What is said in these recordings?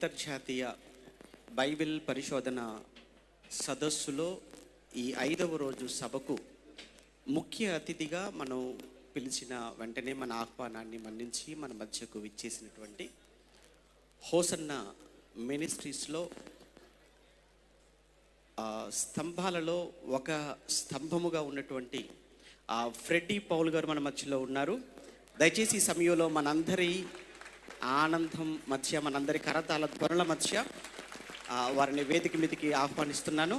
అంతర్జాతీయ బైబిల్ పరిశోధన సదస్సులో ఈ ఐదవ రోజు సభకు ముఖ్య అతిథిగా మనం పిలిచిన వెంటనే మన ఆహ్వానాన్ని మన్నించి మన మధ్యకు విచ్చేసినటువంటి హోసన్న మినిస్ట్రీస్లో ఆ స్తంభాలలో ఒక స్తంభముగా ఉన్నటువంటి ఆ ఫ్రెడ్డీ పౌల్ గారు మన మధ్యలో ఉన్నారు. దయచేసి ఈ సమయంలో మనందరి ఆనందం మధ్య మనందరి కరతాల త్వరల మధ్య ఆ, వారిని వేదిక మీదకి ఆహ్వానిస్తున్నాను.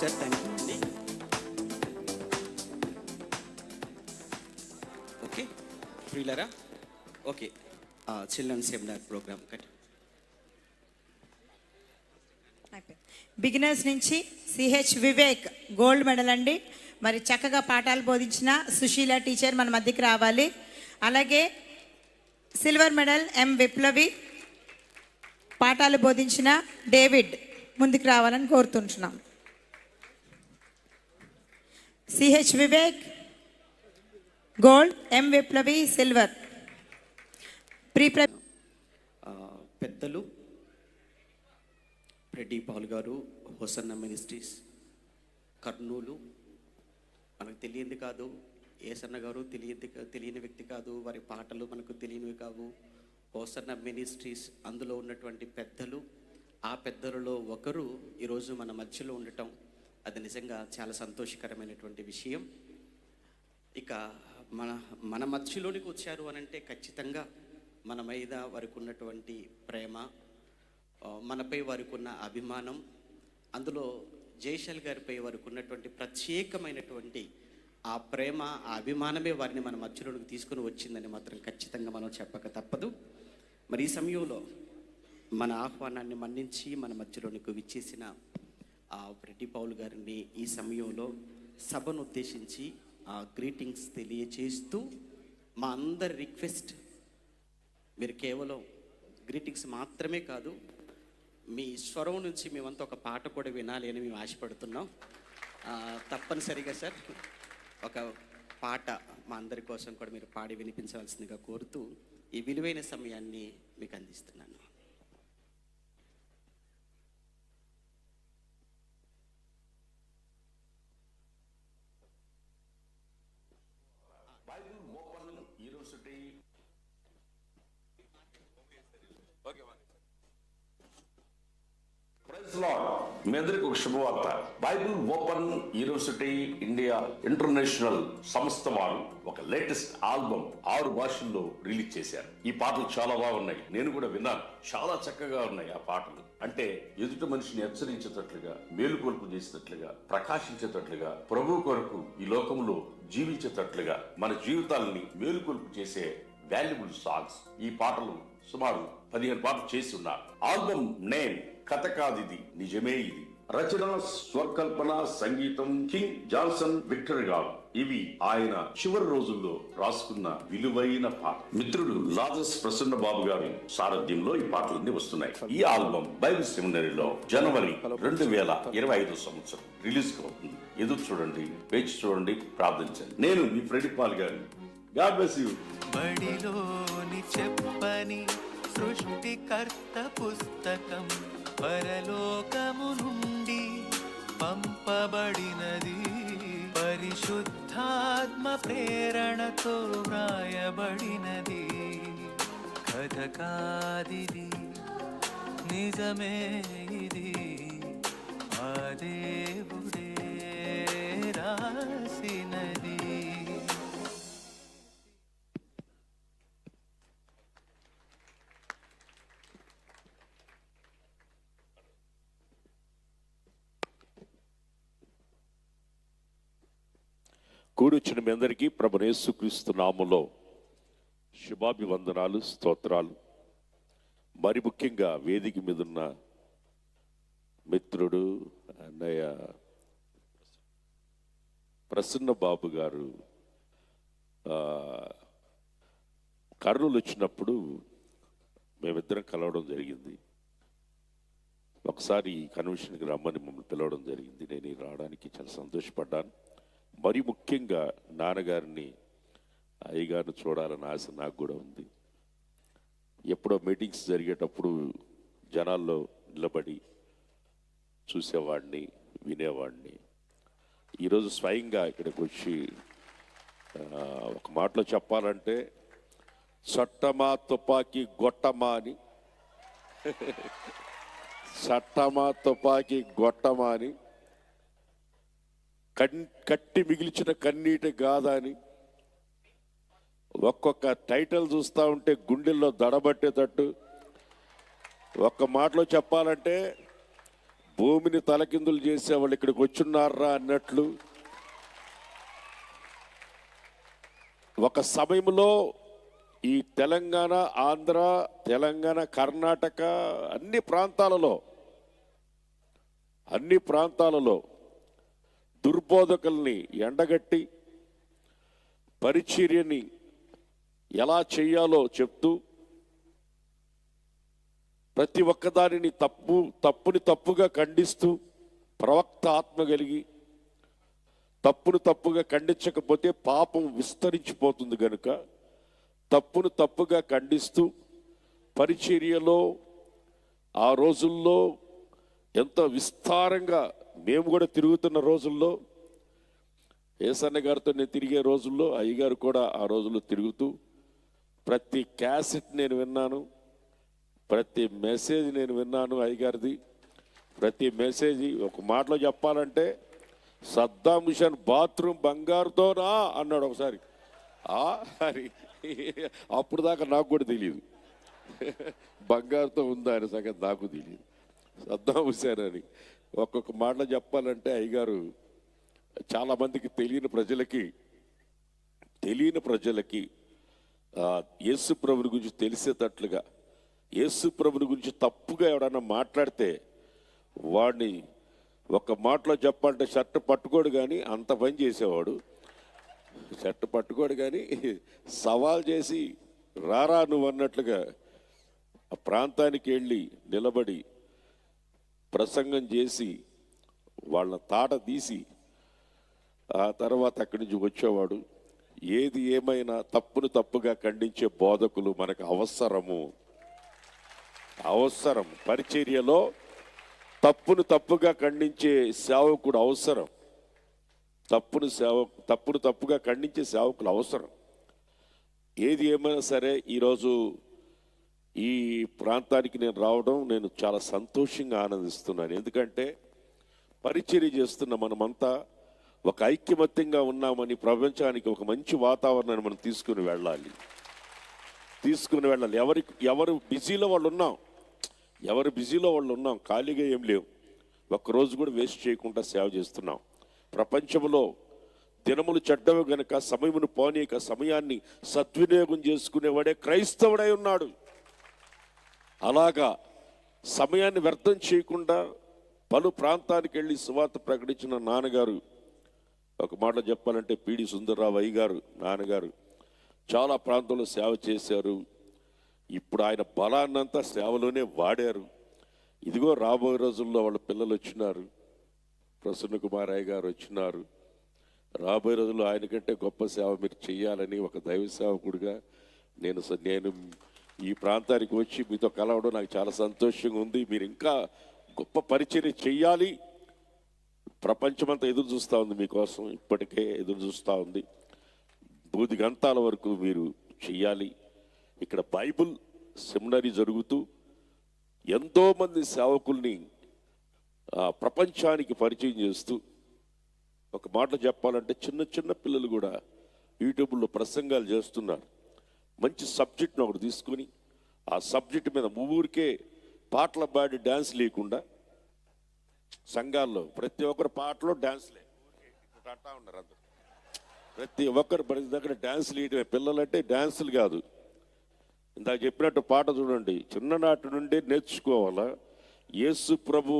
సార్ థ్యాంక్ యూ అండి ఓకే ప్రియులరా okay children seminar programme cut beginners నుంచి సిహెచ్ వివేక్ గోల్డ్ మెడల్ అండి. మరి చక్కగా పాఠాలు బోధించిన సుశీల టీచర్ మన మధ్యకి రావాలి. అలాగే సిల్వర్ మెడల్ ఎం విప్లవి పాఠాలు బోధించిన డేవిడ్ ముందుకు రావాలని కోరుతుంటున్నాం. CH Vivek gold M Viplavi silver ప్రీప్ర పెద్దలు రెడ్డి పాల్ గారు హోసన్న మినిస్ట్రీస్ కర్నూలు మనకు తెలియంది కాదు ఏసన్న గారు తెలియంది తెలియని వ్యక్తి కాదు వారి పాటలు మనకు తెలియనివి కావు. హోసన్న మినిస్ట్రీస్ అందులో ఉన్నటువంటి పెద్దలు ఆ పెద్దలలో ఒకరు ఈరోజు మన మధ్యలో ఉండటం. అది నిజంగా చాలా సంతోషకరమైనటువంటి విషయం. ఇక మన మన మధ్యలోనికి వచ్చారు అని అంటే ఖచ్చితంగా మన మీద వారికి ఉన్నటువంటి ప్రేమ మనపై వారికి ఉన్న అభిమానం అందులో జయశల్ గారిపై వారికి ఉన్నటువంటి ప్రత్యేకమైనటువంటి ఆ ప్రేమ ఆ అభిమానమే వారిని మన మధ్యలోనికి తీసుకుని వచ్చిందని మాత్రం ఖచ్చితంగా మనం చెప్పక తప్పదు. మరి ఈ సమయంలో మన ఆహ్వానాన్ని మన్నించి మన మధ్యలోనికి విచ్చేసిన రెడ్డి పౌల్ గారిని ఈ సమయంలో సభను ఉద్దేశించి గ్రీటింగ్స్ తెలియచేస్తూ మా అందరి రిక్వెస్ట్ మీరు కేవలం గ్రీటింగ్స్ మాత్రమే కాదు మీ స్వరం నుంచి మేమంతా ఒక పాట కూడా వినాలి అని మేము ఆశపడుతున్నాం. తప్పనిసరిగా సార్ ఒక పాట మా అందరి కోసం కూడా మీరు పాడి వినిపించవలసిందిగా కోరుతూ ఈ విలువైన సమయాన్ని మీకు అందిస్తున్నాను బైబిల్ ఓపెన్ యూనివర్సిటీ లాడ్ మీ అందరికి ఒక శుభవార్త. Bible open university India international సంస్థ వారు ఒక లేటెస్ట్ ఆల్బమ్ ఆరు భాషల్లో రిలీజ్ చేశారు. ఈ పాటలు చాలా బాగున్నాయి నేను కూడా విన్నాను. చాలా చక్కగా ఉన్నాయి ఆ పాటలు. అంటే ఎదుటి మనిషిని హెచ్చరించేటట్లుగా మేలుకొల్పు చేసేటట్లుగా ప్రకాశించేటట్లుగా ప్రభు కొరకు ఈ లోకంలో జీవించేటట్లుగా మన జీవితాలని మేలుకొల్పు చేసే వాల్యుబుల్ సాంగ్స్ ఈ పాటలు సుమారు పదిహేను పాటలు చేసి ఉన్నారు. ఆల్బమ్ నేమ్ కథ కాదిది నిజమే ఇది. రచన స్వకల్పన సంగీతం కింగ్ జాన్సన్ విక్టర్ గారు ఇవి ఆయన చివరి రోజుల్లో రాసుకున్న విలువైన పాట. మిత్రుడు లాజస్ ప్రసన్న బాబు గారి సారథ్యంలో ఈ పాటలన్నీ వస్తున్నాయి. ఈ ఆల్బమ్ బైబిల్ సెమినరీలో జనవరి రెండు వేల ఇరవై ఐదు సంవత్సరం రిలీజ్ అవుతుంది. ఎదురు చూడండి వేచి చూడండి ప్రార్థించండి. నేను మీ ఫ్రెండ్ పాల్ గారు గాడ్ బ్లెస్ బడిలోని చెప్పని సృష్టికర్త పుస్తకం పరలోకము నుండి పంపబడినది పరిశుద్ధాత్మ ప్రేరణతో వ్రాయబడినది. కథ కాదిది నిజమే ఇది ఆ దేవుడే రాసినది. వచ్చిన మీ అందరికీ ప్రభు యేసుక్రీస్తు శుభాభివందనాలు స్తోత్రాలు. మరి ముఖ్యంగా వేదిక మీద ఉన్న మిత్రుడు అన్నయ్య ప్రసన్న బాబు గారు కర్నూలు వచ్చినప్పుడు మేమిద్దరం కలవడం జరిగింది. ఒకసారి ఈ కన్వెన్షన్కి రమ్మని మమ్మల్ని పిలవడం జరిగింది. నేను రావడానికి చాలా సంతోషపడ్డాను. మరి ముఖ్యంగా నాన్నగారిని అయ్యగారిని చూడాలని ఆశ నాకు కూడా ఉంది. ఎప్పుడో మీటింగ్స్ జరిగేటప్పుడు జనాల్లో నిలబడి చూసేవాడిని వినేవాడిని. ఈరోజు స్వయంగా ఇక్కడికి వచ్చి ఒక మాటలో చెప్పాలంటే చట్టమా తుపాకీ గొట్టమా అని. చట్టమా తుపాకీ గొట్టమా అని. కన్ కట్టి మిగిల్చిన కన్నీటి గాథ అని ఒక్కొక్క టైటిల్ చూస్తూ ఉంటే గుండెల్లో దడబట్టేటట్టు. ఒక్క మాటలో చెప్పాలంటే భూమిని తలకిందులు చేసే వాళ్ళు ఇక్కడికి వచ్చున్నారా అన్నట్లు. ఒక సమయంలో ఈ తెలంగాణ ఆంధ్ర తెలంగాణ కర్ణాటక అన్ని ప్రాంతాలలో అన్ని ప్రాంతాలలో దుర్బోధకుల్ని ఎండగట్టి పరిచర్యని ఎలా చేయాలో చెప్తూ ప్రతి ఒక్కదానిని తప్పు తప్పుని తప్పుగా ఖండిస్తూ ప్రవక్త ఆత్మ కలిగి తప్పును తప్పుగా ఖండించకపోతే పాపం విస్తరించిపోతుంది కనుక తప్పును తప్పుగా ఖండిస్తూ పరిచర్యలో ఆ రోజుల్లో ఎంత విస్తారంగా మేము కూడా తిరుగుతున్న రోజుల్లో ఏసన్న గారితో నేను తిరిగే రోజుల్లో అయ్యగారు కూడా ఆ రోజుల్లో తిరుగుతూ ప్రతి క్యాసెట్ నేను విన్నాను ప్రతి మెసేజ్ నేను విన్నాను అయ్యగారిది. ప్రతి మెసేజ్ ఒక మాటలో చెప్పాలంటే సద్దాం హుసేన్ బాత్రూమ్ బంగారుతోనా అన్నాడు ఒకసారి. ఆ అప్పుడు దాకా నాకు కూడా తెలియదు. బంగారుతో ఉందా అనే సంగతి నాకు తెలియదు. సద్దాం హుసేన్ అని. ఒక్కొక్క మాటలో చెప్పాలంటే అయ్యగారు చాలామందికి తెలియని ప్రజలకి తెలియని ప్రజలకి యేసు ప్రభుని గురించి తెలిసేటట్లుగా యేసు ప్రభుని గురించి తప్పుగా ఎవడన్నా మాట్లాడితే వాడిని ఒక మాటలో చెప్పాలంటే షర్ట్ పట్టుకోడు కానీ అంత పని చేసేవాడు. షర్ట్ పట్టుకోడు కానీ సవాల్ చేసి రారా నువ్వు అన్నట్లుగా ఆ ప్రాంతానికి వెళ్ళి నిలబడి ప్రసంగం చేసి వాళ్ళ తాట తీసి ఆ తర్వాత అక్కడి నుంచి వచ్చేవాడు. ఏది ఏమైనా తప్పును తప్పుగా ఖండించే బోధకులు మనకు అవసరము. అవసరం. పరిచర్యలో తప్పును తప్పుగా ఖండించే సేవకుడు అవసరం. తప్పును సేవ తప్పును తప్పుగా ఖండించే సేవకులు అవసరం. ఏది ఏమైనా సరే ఈరోజు ఈ ప్రాంతానికి నేను రావడం నేను చాలా సంతోషంగా ఆనందిస్తున్నాను. ఎందుకంటే పరిచర్య చేస్తున్న మనమంతా ఒక ఐక్యమత్యంగా ఉన్నామని ప్రపంచానికి ఒక మంచి వాతావరణాన్ని మనం తీసుకుని వెళ్ళాలి. తీసుకుని వెళ్ళాలి. ఎవరి ఎవరు బిజీలో వాళ్ళు ఉన్నాం. ఎవరు బిజీలో వాళ్ళు ఉన్నాం. ఖాళీగా ఏం లేవు. ఒక్కరోజు కూడా వేస్ట్ చేయకుండా సేవ చేస్తున్నాం. ప్రపంచంలో దినములు చెడ్డవి గనక సమయమును పోనీక సమయాన్ని సద్వినియోగం చేసుకునేవాడే క్రైస్తవుడై ఉన్నాడు. అలాగా సమయాన్ని వ్యర్థం చేయకుండా పలు ప్రాంతానికి వెళ్ళి సువార్త ప్రకటించిన నాన్నగారు ఒక మాట చెప్పాలంటే పీడి సుందర్రావు అయ్య గారు నాన్నగారు చాలా ప్రాంతంలో సేవ చేశారు. ఇప్పుడు ఆయన బలాన్నంతా సేవలోనే వాడారు. ఇదిగో రాబోయే రోజుల్లో వాళ్ళ పిల్లలు వచ్చినారు. ప్రసన్న కుమారయ్య గారు వచ్చినారు. రాబోయే రోజుల్లో ఆయన కంటే గొప్ప సేవ మీరు చేయాలని ఒక దైవ సేవకుడిగా నేను స- నేను ఈ ప్రాంతానికి వచ్చి మీతో కలవడం నాకు చాలా సంతోషంగా ఉంది. మీరు ఇంకా గొప్ప పరిచర్య చెయ్యాలి. ప్రపంచమంతా ఎదురు చూస్తూ ఉంది మీకోసం ఇప్పటికే ఎదురు చూస్తూ ఉంది. బూది గంతాల వరకు మీరు చెయ్యాలి. ఇక్కడ బైబుల్ సెమినరీ జరుగుతూ ఎంతోమంది సేవకుల్ని ప్రపంచానికి పరిచయం చేస్తూ ఒక మాట చెప్పాలంటే చిన్న చిన్న పిల్లలు కూడా యూట్యూబ్లో ప్రసంగాలు చేస్తున్నారు. మంచి సబ్జెక్ట్ని ఒకటి తీసుకుని ఆ సబ్జెక్ట్ మీద ఊరికే పాటలు పాడి డ్యాన్స్ లేకుండా సంఘాల్లో ప్రతి ఒక్కరు పాటలో డ్యాన్స్లే అంటా ఉన్నారు అందరు. ప్రతి ఒక్కరు ప్రతి దగ్గర డ్యాన్స్లు వేయటమే పిల్లలంటే డ్యాన్సులు కాదు. ఇందాక చెప్పినట్టు పాట చూడండి. చిన్ననాటి నుండి నేర్చుకోవాలా? యేసు ప్రభు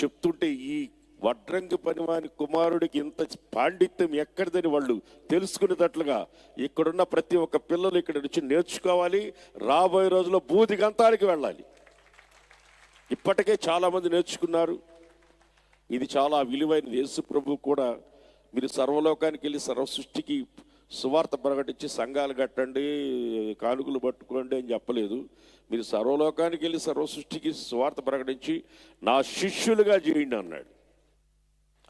చెప్తుంటే ఈ వడ్రంగి పనివాని కుమారుడికి ఇంత పాండిత్యం ఎక్కడిదని వాళ్ళు తెలుసుకునేటట్లుగా ఇక్కడున్న ప్రతి ఒక్క పిల్లలు ఇక్కడ నుంచి నేర్చుకోవాలి. రాబోయే రోజుల్లో బూది గంతానికి వెళ్ళాలి. ఇప్పటికే చాలామంది నేర్చుకున్నారు. ఇది చాలా విలువైనది యేసు ప్రభు కూడా మీరు సర్వలోకానికి వెళ్ళి సర్వ సృష్టికి సువార్త ప్రకటించి సంఘాలు కట్టండి కానుకలు పట్టుకోండి అని చెప్పలేదు. మీరు సర్వలోకానికి వెళ్ళి సర్వ సృష్టికి సువార్త ప్రకటించి నా శిష్యులుగా చేయండి అన్నాడు.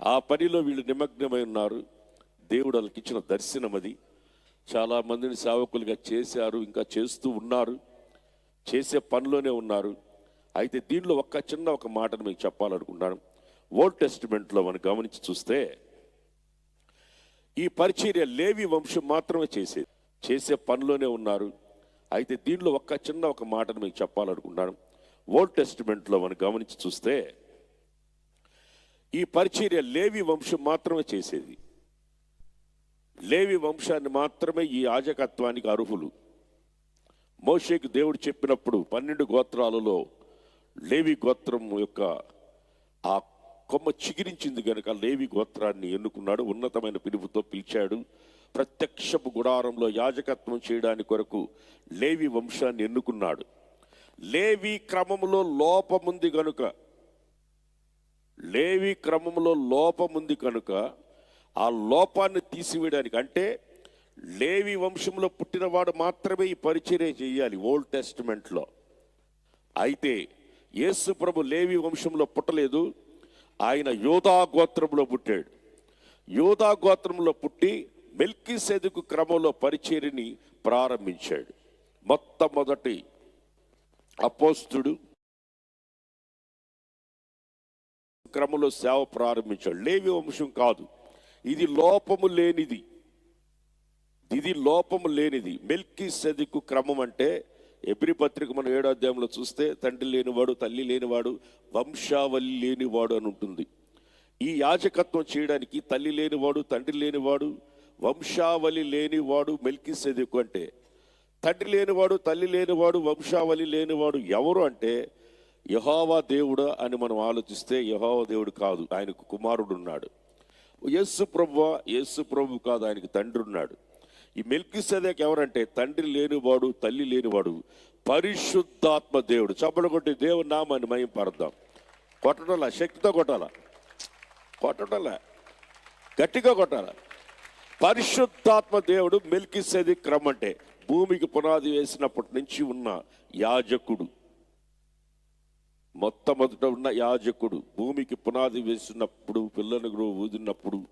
ఆ పనిలో వీళ్ళు నిమగ్నమై ఉన్నారు. దేవుడు వాళ్ళకి ఇచ్చిన దర్శనం అది. చాలా మందిని సేవకులుగా చేశారు ఇంకా చేస్తూ ఉన్నారు. చేసే పనిలోనే ఉన్నారు. అయితే దీనిలో ఒక్క చిన్న ఒక మాటను మీకు చెప్పాలనుకుంటున్నాను. ఓల్డ్ టెస్టిమెంట్లో మనం గమనించి చూస్తే ఈ పరిచర్య లేవి వంశం మాత్రమే చేసేది. చేసే పనిలోనే ఉన్నారు. అయితే దీనిలో ఒక్క చిన్న ఒక మాటను మీకు చెప్పాలనుకుంటున్నాను. ఓల్డ్ టెస్టిమెంట్లో మనం గమనించి చూస్తే ఈ పరిచర్య లేవి వంశం మాత్రమే చేసేది. లేవి వంశాన్ని మాత్రమే ఈ యాజకత్వానికి అర్హులు. మోషేకి దేవుడు చెప్పినప్పుడు పన్నెండు గోత్రాలలో లేవి గోత్రం యొక్క ఆ కొమ్మ చిగిరించింది కనుక లేవి గోత్రాన్ని ఎన్నుకున్నాడు. ఉన్నతమైన పిలుపుతో పిలిచాడు. ప్రత్యక్షపు గుడారంలో యాజకత్వం చేయడానికి కొరకు లేవి వంశాన్ని ఎన్నుకున్నాడు. లేవి క్రమంలో లోపముంది గనుక లేవి క్రమంలో లోపం ఉంది కనుక ఆ లోపాన్ని తీసివేయడానికి అంటే లేవి వంశంలో పుట్టినవాడు మాత్రమే ఈ పరిచర్య చేయాలి ఓల్డ్ టెస్టిమెంట్లో. అయితే యేసు ప్రభు లేవి వంశంలో పుట్టలేదు ఆయన యోధా గోత్రంలో పుట్టాడు. యోధా గోత్రంలో పుట్టి మెల్కి సెదుకు క్రమంలో పరిచర్ని ప్రారంభించాడు. మొట్టమొదటి అపోస్తుడు క్రమంలో సేవ ప్రారంభించాడు. లేవి వంశం కాదు. ఇది లోపము లేనిది. ఇది లోపము లేనిది. మెల్కి సెదికు క్రమం అంటే ఎబ్రి పత్రిక మనం ఏడో అధ్యాయంలో చూస్తే తండ్రి లేనివాడు తల్లి లేనివాడు వంశావళి లేనివాడు అని ఉంటుంది. ఈ యాజకత్వం చేయడానికి తల్లి లేనివాడు తండ్రి లేనివాడు వంశావళి లేనివాడు మెల్కి సెదికు అంటే తండ్రి లేనివాడు తల్లి లేనివాడు వంశావళి లేనివాడు ఎవరు అంటే యహోవా దేవుడా అని మనం ఆలోచిస్తే యహోవా దేవుడు కాదు ఆయనకు కుమారుడు ఉన్నాడు యేసు ప్రభు యేసు ప్రభు కాదు ఆయనకి తండ్రి ఉన్నాడు ఈ మెల్కిసేదేక్ ఎవరంటే తండ్రి లేనివాడు తల్లి లేనివాడు పరిశుద్ధాత్మ దేవుడు. చప్పలు కొట్టి దేవుని నామాన్ని మయం పరద్దాం కొట్టడాల? శక్తితో కొట్టాల? కొట్టడాల? గట్టిగా కొట్టాల? పరిశుద్ధాత్మ దేవుడు మెల్కిసేది క్రమంటే భూమికి పునాది వేసినప్పటి నుంచి ఉన్న యాజకుడు. మొట్టమొదట ఉన్న యాజకుడు భూమికి పునాది వేసినప్పుడు పిల్లను ఊదినప్పుడు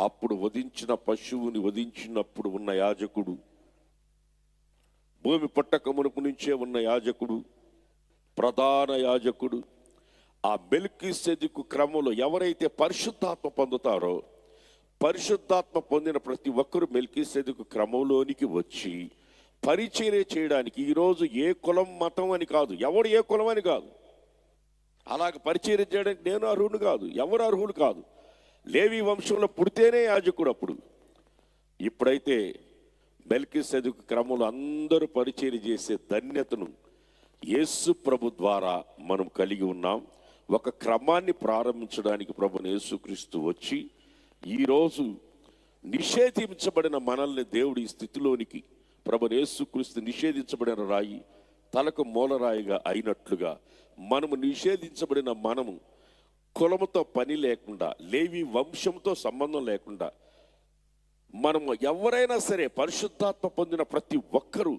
అప్పుడు వధించిన పశువుని వధించినప్పుడు ఉన్న యాజకుడు. భూమి పుట్టక మునుపు నుంచే ఉన్న యాజకుడు ప్రధాన యాజకుడు. ఆ మెలికి సెదుకు క్రమంలో ఎవరైతే పరిశుద్ధాత్మ పొందుతారో పరిశుద్ధాత్మ పొందిన ప్రతి ఒక్కరు మెలికి సెదుకు క్రమంలోనికి వచ్చి పరిచర్య చేయడానికి ఈరోజు ఏ కులం మతం అని కాదు ఎవడు ఏ కులం అని కాదు. అలాగ పరిచయం చేయడానికి నేను అర్హుడు కాదు ఎవరు అర్హులు కాదు. లేవి వంశంలో పుడితేనే యాజకుడు అప్పుడు. ఇప్పుడైతే మెల్కి సెదుకు క్రమంలో అందరూ పరిచయం చేసే ధన్యతను యేసు ప్రభు ద్వారా మనం కలిగి ఉన్నాం. ఒక క్రమాన్ని ప్రారంభించడానికి ప్రభు యేసుక్రీస్తు వచ్చి ఈరోజు నిషేధించబడిన మనల్ని దేవుడి స్థితిలోనికి ప్రభు యేసుక్రీస్తు నిషేధించబడిన రాయి తలకు మూలరాయిగా అయినట్లుగా మనము నిషేధించబడిన మనము కులముతో పని లేకుండా లేవి వంశంతో సంబంధం లేకుండా మనము ఎవరైనా సరే పరిశుద్ధాత్మ పొందిన ప్రతి ఒక్కరూ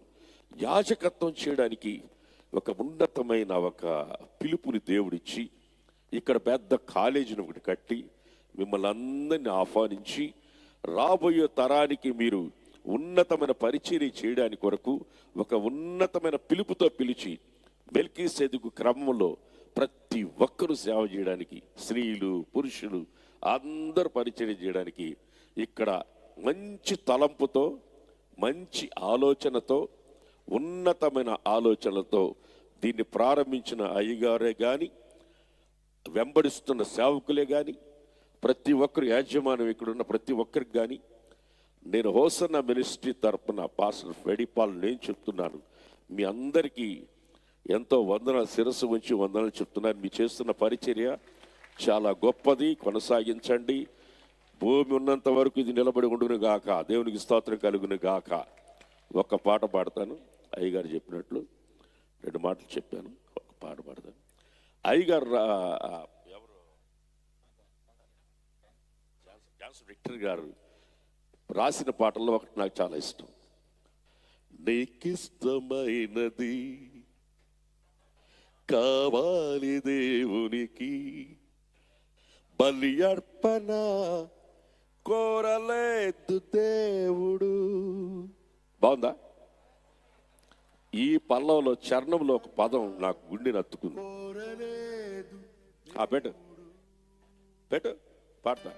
యాజకత్వం చేయడానికి ఒక ఉన్నతమైన ఒక పిలుపుని దేవుడిచ్చి ఇక్కడ పెద్ద కాలేజీని ఒకటి కట్టి మిమ్మల్ని అందరినీ ఆహ్వానించి రాబోయే తరానికి మీరు ఉన్నతమైన పరిచర్య చేయడానికి కొరకు ఒక ఉన్నతమైన పిలుపుతో పిలిచి మెల్కీ సెదుకు క్రమంలో ప్రతి ఒక్కరూ సేవ చేయడానికి స్త్రీలు పురుషులు అందరూ పరిచర్య చేయడానికి ఇక్కడ మంచి తలంపుతో మంచి ఆలోచనతో ఉన్నతమైన ఆలోచనలతో దీన్ని ప్రారంభించిన అయ్యగారే కానీ వెంబడిస్తున్న సేవకులే కానీ ప్రతి ఒక్కరు యాజమాన్యం ఇక్కడున్న ప్రతి ఒక్కరికి కానీ నేను హోసన్న మినిస్ట్రీ తరపున పాస్టర్ ఫెడిపాల్ నేను చెప్తున్నాను. మీ అందరికీ ఎంతో వందన శిరస్సు ఉంచి వందనలు చెప్తున్నాను మీ చేస్తున్న పరిచర్య చాలా గొప్పది. కొనసాగించండి. భూమి ఉన్నంత వరకు ఇది నిలబడి ఉండును గాక. దేవునికి స్తోత్రం కలుగును గాక. ఒక్క పాట పాడతాను. అయ్యగారు చెప్పినట్లు రెండు మాటలు చెప్పాను. ఒక పాట పాడతాను. అయ్యగారు ఎవరు? జాన్సన్ విక్టర్ గారు. రాసిన పాటల్లో ఒకటి నాకు చాలా ఇష్టం. నీకిష్టమైనది కావాలి దేవునికి బలి అర్పణ కోరలేదు దేవుడు. బాగుందా? ఈ పల్లంలో చరణంలో ఒక పదం నాకు గుండెని అత్తుకుంది ఆ పెట్టు. పెట్టు. పాడతా.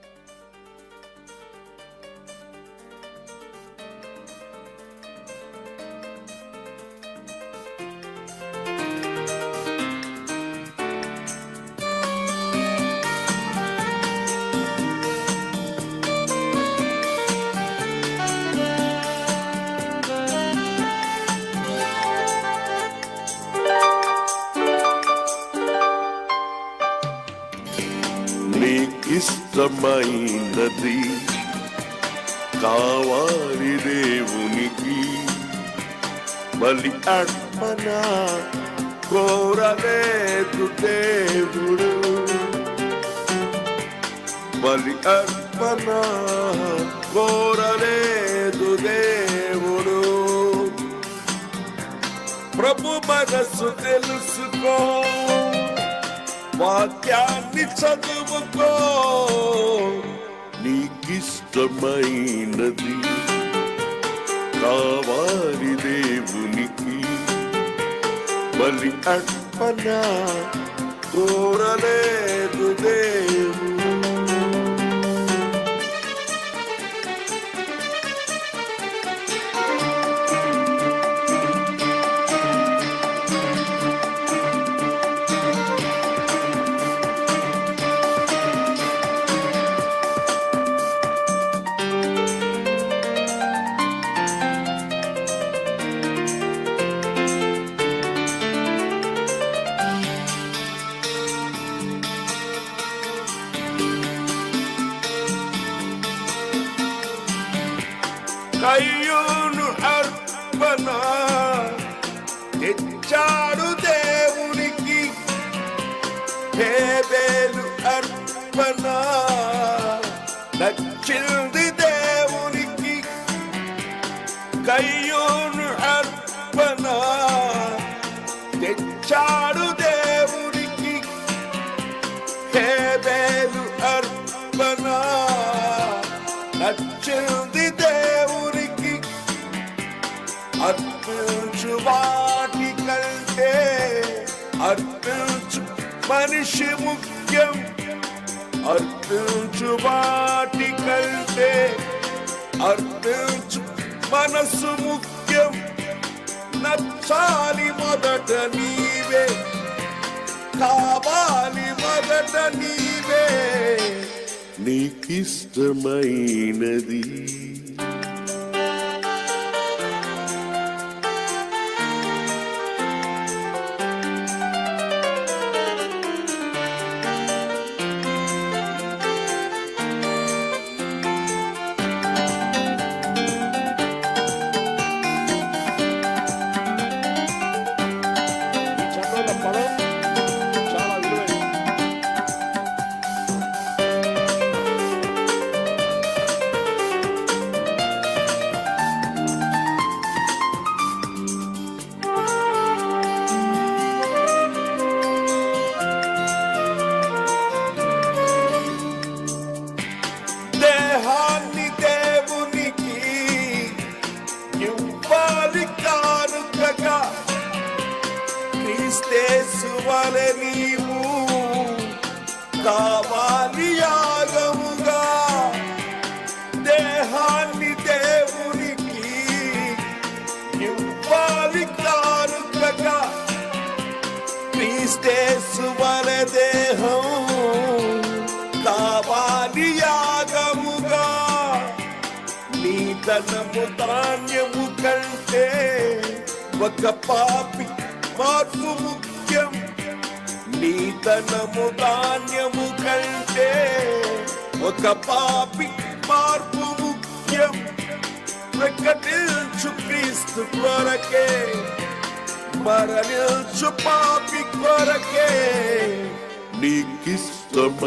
కావాలి దేవునికి. బలి అర్పణ కోరలేదు దేవుడు. బలి అర్పణ కోరలేదు దేవుడు. ప్రభు మనసు తెలుసుకో వాక్యాన్ని చదువుకో. నీకిష్టమైనది కావాలి దేవునికి. బలి అర్పణ కోరలేదు దేవుడు. నచ్చింది దేవునికి. అర్పించు వాటి కంటే అర్పించు మనిషి ముఖ్యం. అర్పించు వాటి కంటే అర్పించు మనసు ముఖ్యం. నచ్చాలి మొదట నీవే. కావాలి మొదట నీవే. నీకిష్టమైనది. ధనము ధాన్యము కంటే ఒక పాపి మార్పు ముఖ్యం. నీ ధనము ధాన్యము కంటే ఒక పాపి మార్పు ముఖ్యం. ప్రకటించు క్రీస్తు కొరకే మరణించు పాపి కొరకే నీకిష్టమైనది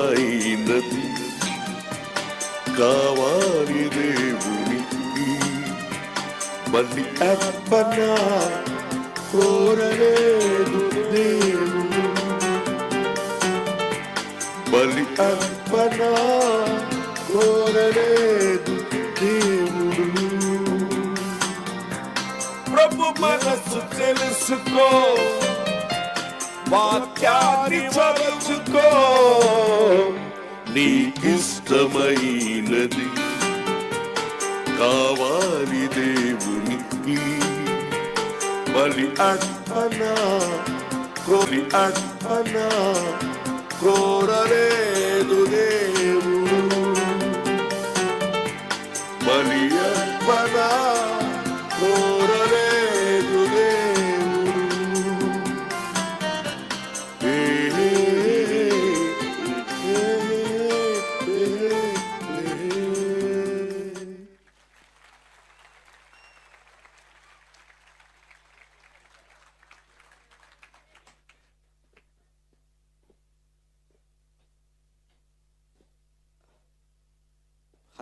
కావాలి దేవుని మళ్ళీ అర్పణ కోరలేదు దేవుడు. బలి అర్పణ కోరలేదు దేవుడు. ప్రభు మనసు తెలుసుకో వాక్యాన్ని చదువుకో. నీకిష్టమైనది కావాలి దేవునికి బలి అర్పణ కోరి అర్పణ క్రోరలేదు దేవుడు. బలి అర్పణ.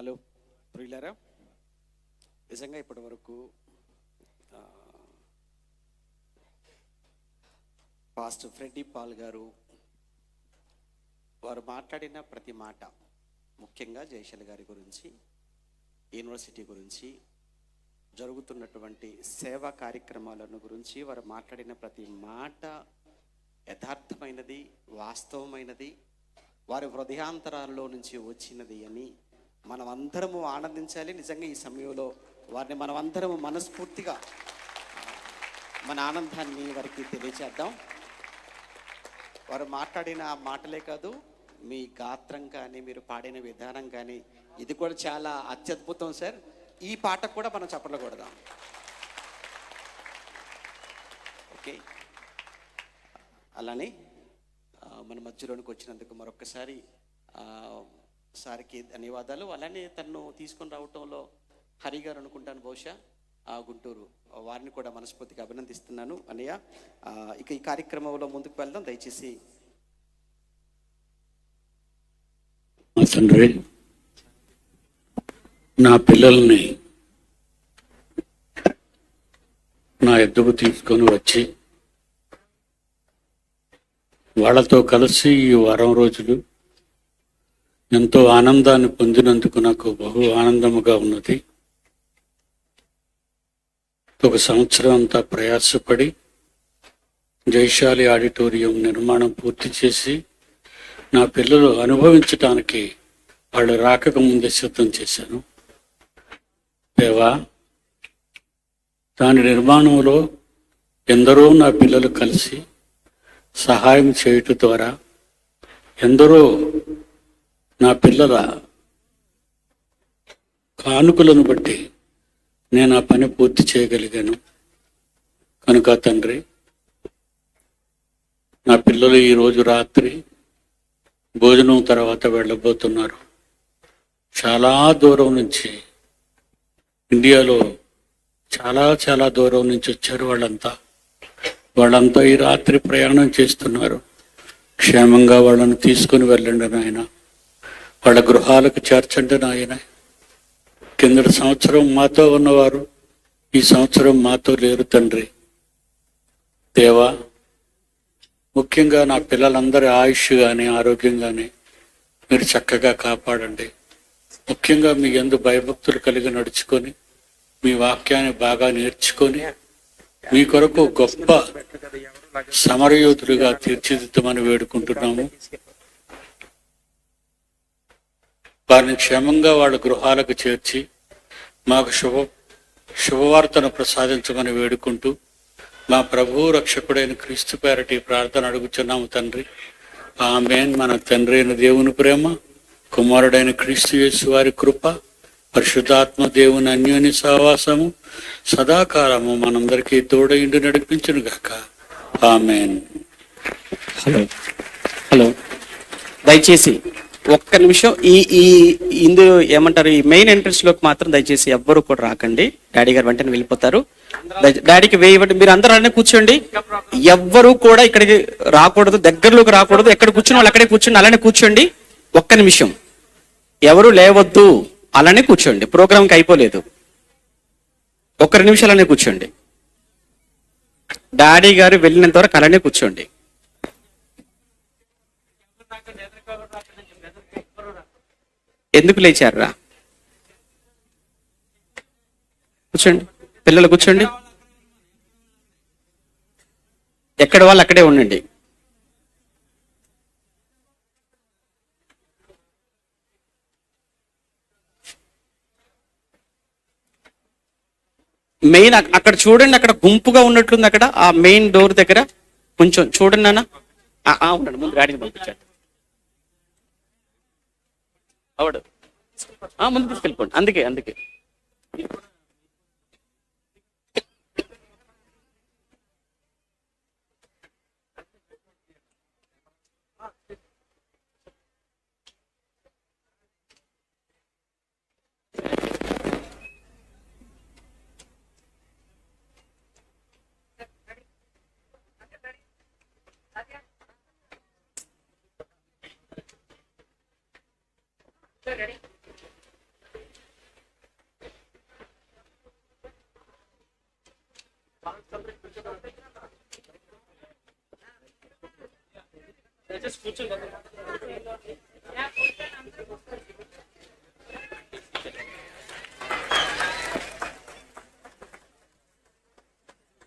హలో ప్రియులారా నిజంగా ఇప్పటి వరకు పాస్టర్ ఫ్రెడ్డి పాల్ గారు వారు మాట్లాడిన ప్రతి మాట ముఖ్యంగా జయశల్ గారి గురించి యూనివర్సిటీ గురించి జరుగుతున్నటువంటి సేవా కార్యక్రమాలను గురించి వారు మాట్లాడిన ప్రతి మాట యథార్థమైనది వాస్తవమైనది వారి హృదయాంతరాల్లో నుంచి వచ్చినది అని మనం అందరము ఆనందించాలి నిజంగా ఈ సమయంలో. వారిని మనం అందరము మనస్ఫూర్తిగా మన ఆనందాన్ని వారికి తెలియచేద్దాం. వారు మాట్లాడిన ఆ మాటలే కాదు మీ గాత్రం కానీ మీరు పాడిన విధానం కానీ ఇది కూడా చాలా అత్యద్భుతం సార్. ఈ పాటకు కూడా మనం చప్పట్లు ఓకే. అలానే మన మధ్యలోనికి వచ్చినందుకు మరొకసారి సార్కి ధన్యవాదాలు. అలానే తను తీసుకొని రావటంలో హరి గారు అనుకుంటాను బహుశా ఆ, గుంటూరు వారిని కూడా మనస్ఫూర్తిగా అభినందిస్తున్నాను. అన్నయ్య ఇక ఈ కార్యక్రమంలో ముందుకు వెళ్దాం. దయచేసి తండ్రి నా పిల్లల్ని నా ఎద్దుకు తీసుకొని వచ్చి వాళ్ళతో కలిసి ఈ వారం రోజులు ఎంతో ఆనందాన్ని పొందినందుకు నాకు బహు ఆనందముగా ఉన్నది. ఒక సంవత్సరం అంతా ప్రయాసపడి జైశాలి ఆడిటోరియం నిర్మాణం పూర్తి చేసి నా పిల్లలు అనుభవించటానికి వాళ్ళు రాకక ముందే సిద్ధం చేశాను. దేవా దాని నిర్మాణంలో ఎందరో నా పిల్లలు కలిసి సహాయం చేయటం ద్వారా ఎందరో నా పిల్లల కానుకలను బట్టి నేను ఆ పని పూర్తి చేయగలిగాను. కనుక తండ్రి నా పిల్లలు ఈరోజు రాత్రి భోజనం తర్వాత వెళ్ళబోతున్నారు. చాలా దూరం నుంచి ఇండియాలో చాలా చాలా దూరం నుంచి వచ్చారు వాళ్ళంతా. వాళ్ళంతా ఈ రాత్రి ప్రయాణం చేస్తున్నారు. క్షేమంగా వాళ్ళను తీసుకుని వెళ్ళండి నాయన. వాళ్ళ గృహాలకు చేర్చండి నాయన. కిందటి సంవత్సరం మాతో ఉన్నవారు ఈ సంవత్సరం మాతో లేరు తండ్రి. దేవా ముఖ్యంగా నా పిల్లలందరి ఆయుష్ కానీ ఆరోగ్యం కానీ మీరు చక్కగా కాపాడండి. ముఖ్యంగా మీ ఎందు భయభక్తులు కలిగి నడుచుకొని మీ వాక్యాన్ని బాగా నేర్చుకొని మీ కొరకు గొప్ప సమరయోధులుగా తీర్చిదిద్దమని వేడుకుంటున్నాము. వారిని క్షేమంగా వాళ్ళ గృహాలకు చేర్చి మాకు శుభ శుభవార్తను ప్రసాదించమని వేడుకుంటూ మా ప్రభువు రక్షకుడైన క్రీస్తు పేరటి ప్రార్థన అడుగుచున్నాము తండ్రి. ఆమెన్. మన తండ్రి అయిన దేవుని ప్రేమ కుమారుడైన క్రీస్తు యేసు వారి కృప పరిశుద్ధాత్మ దేవుని అన్యోన్య సహవాసము సదాకాలము మనందరికీ తోడైండి నడిపించును గాక ఆమెన్. హలో. హలో. దయచేసి ఒక్క నిమిషం. ఈ ఈ ఇందులో ఏమంటారు ఈ మెయిన్ ఎంట్రన్స్లోకి మాత్రం దయచేసి ఎవ్వరు కూడా రాకండి. డాడీ గారు వెంటనే వెళ్ళిపోతారు. డాడీకి వేయబట్టి మీరు అందరూ అలానే కూర్చోండి. ఎవ్వరు కూడా ఇక్కడికి రాకూడదు దగ్గరలోకి రాకూడదు. ఎక్కడ కూర్చుని వాళ్ళు అక్కడే కూర్చోండి అలానే కూర్చోండి. ఒక్క నిమిషం. ఎవరు లేవద్దు అలానే కూర్చోండి. ప్రోగ్రామ్కి అయిపోలేదు. ఒక్క నిమిషం అలానే కూర్చోండి. డాడీ గారు వెళ్ళినంత వరకు అలానే కూర్చోండి. ఎందుకు లేచారా కూర్చోండి. పిల్లలు కూర్చోండి. ఎక్కడ వాళ్ళు అక్కడే ఉండండి. మెయిన్ అక్కడ చూడండి అక్కడ గుంపుగా ఉన్నట్లుంది అక్కడ. ఆ మెయిన్ డోర్ దగ్గర. కొంచెం చూడండి నాన్న. ఆ, ఆ, ఉండండి ముందు గాడిని పంపించండి. అవడు. ఆ, ముందు తీసుకెళ్ళిపోండి. అందుకే అందుకే.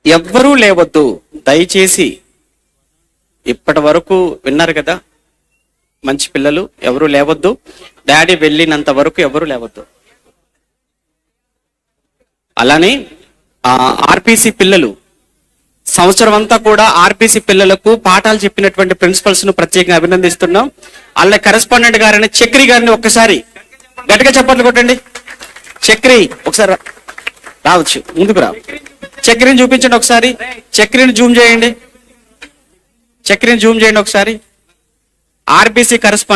ఎవ్వరూ లేవద్దు. దయచేసి ఇప్పటి వరకు విన్నారు కదా మంచి పిల్లలు ఎవరు లేవద్దు. డాడీ వెళ్ళినంత వరకు ఎవరు లేవద్దు. అలానే ఆర్పిసి పిల్లలు సంవత్సరం అంతా కూడా ఆర్పిసి పిల్లలకు పాఠాలు చెప్పినటువంటి ప్రిన్సిపల్స్ను ప్రత్యేకంగా అభినందిస్తున్నాం. అలా కరెస్పాండెంట్ గారైన చక్రి గారిని ఒక్కసారి గట్టిగా చప్పట్లు కొట్టండి. చక్రి ఒకసారి రావచ్చు ముందుకు రా. చక్రిని చూపించండి ఒకసారి. చక్రిని జూమ్ చేయండి. చక్రిని జూమ్ చేయండి ఒకసారి. RBC correspondent.